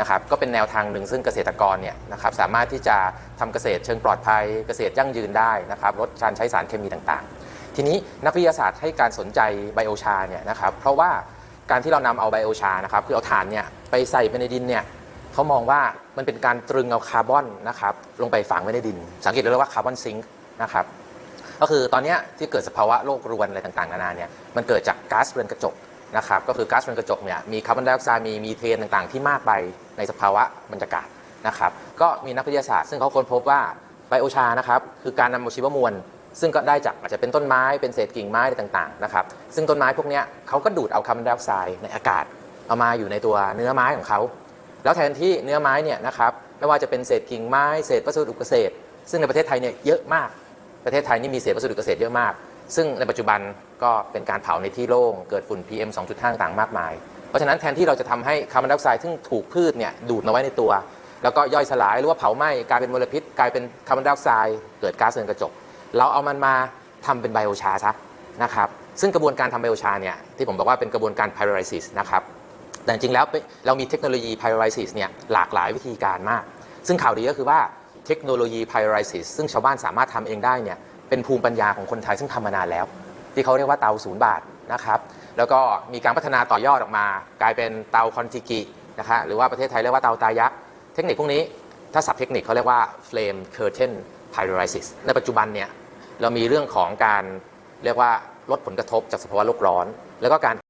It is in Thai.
นะครับก็เป็นแนวทางหนึ่งซึ่งเกษตรกรเนี่ยนะครับสามารถที่จะทำเกษตรเชิงปลอดภัย เกษตรยั่งยืนได้นะครับลดการใช้สารเคมีต่างๆ ทีนี้นักวิทยาศาสตร์ให้การสนใจไบโอชาเนี่ยนะครับเพราะว่าการที่เรานำเอาไบโอชานะครับคือเอาถ่านเนี่ยไปใส่ไปในดินเนี่ยเขามองว่ามันเป็นการตรึงเอาคาร์บอนนะครับลงไปฝังไว้ในดิน สังเกตเลยว่าคาร์บอนซิงค์นะครับก็คือตอนนี้ที่เกิดสภาวะโลกรวนอะไรต่างๆนานาเนี่ยมันเกิดจากก๊าซเรือนกระจก นะครับก็คือก๊าซเรือนกระจกเนี่ยมีคาร์บอนไดออกไซด์มีมีเทนต่างๆ ที่มากไปในสภาวะบรรยากาศนะครับก็มีนักวิทยาศาสตร์ ซึ่งเขาค้นพบว่าไบโอชานะครับคือการนำชีวมวล ซึ่งก็ได้จากอาจจะเป็นต้นไม้เป็นเศษกิ่งไม้อะไรต่างๆนะครับซึ่งต้นไม้พวกนี้เขาก็ดูดเอาคาร์บอนไดออกไซด์ในอากาศ เอามาอยู่ในตัวเนื้อไม้ของเขาแล้วแทนที่เนื้อไม้เนี่ยนะครับไม่ว่าจะเป็นเศษกิ่งไม้เศษวัสดุเกษตร ซึ่งในประเทศไทยเนี่ยเยอะมากประเทศไทยนี่มีเศษวัสดุเกษตรเยอะมาก ซึ่งในปัจจุบันก็เป็นการเผาในที่โล่งเกิดฝุ่น PM 2.5 ต่างๆมากมาย เพราะฉะนั้นแทนที่เราจะทำให้คาร์บอนไดออกไซด์ซึ่งถูกพืชเนี่ยดูดมาไว้ในตัว แล้วก็ย่อยสลายหรือว่าเผาไหม้กลายเป็นมลพิษ กลายเป็นคาร์บอนไดออกไซด์เกิดก๊าซเรือนกระจก เราเอามันมาทำเป็นไบโอชาซะนะครับซึ่งกระบวนการทำไบโอชาเนี่ยที่ผมบอกว่าเป็นกระบวนการ pyrolysis นะครับแต่จริงแล้วเรามีเทคโนโลยี pyrolysis เนี่ยหลากหลายวิธีการมาก ซึ่งข่าวดีก็คือว่าเทคโนโลยี pyrolysis ซึ่งชาวบ้านสามารถทำเองได้เนี่ย เป็นภูมิปัญญาของคนไทยซึ่งทำมานานแล้ว ที่เขาเรียกว่าเตาศูนย์บาทนะครับ แล้วก็มีการพัฒนาต่อยอดออกมา กลายเป็นเตาคอนจิกินะคะหรือว่าประเทศไทยเรียกว่าเตาตายักษ์เทคนิคพวกนี้ถ้าศัพท์เทคนิคเขาเรียกว่า flame curtain pyrolysis ในปัจจุบันเนี่ยเรามีเรื่องของการเรียกว่าลดผลกระทบจากสภาวะโลกร้อน แล้วก็การ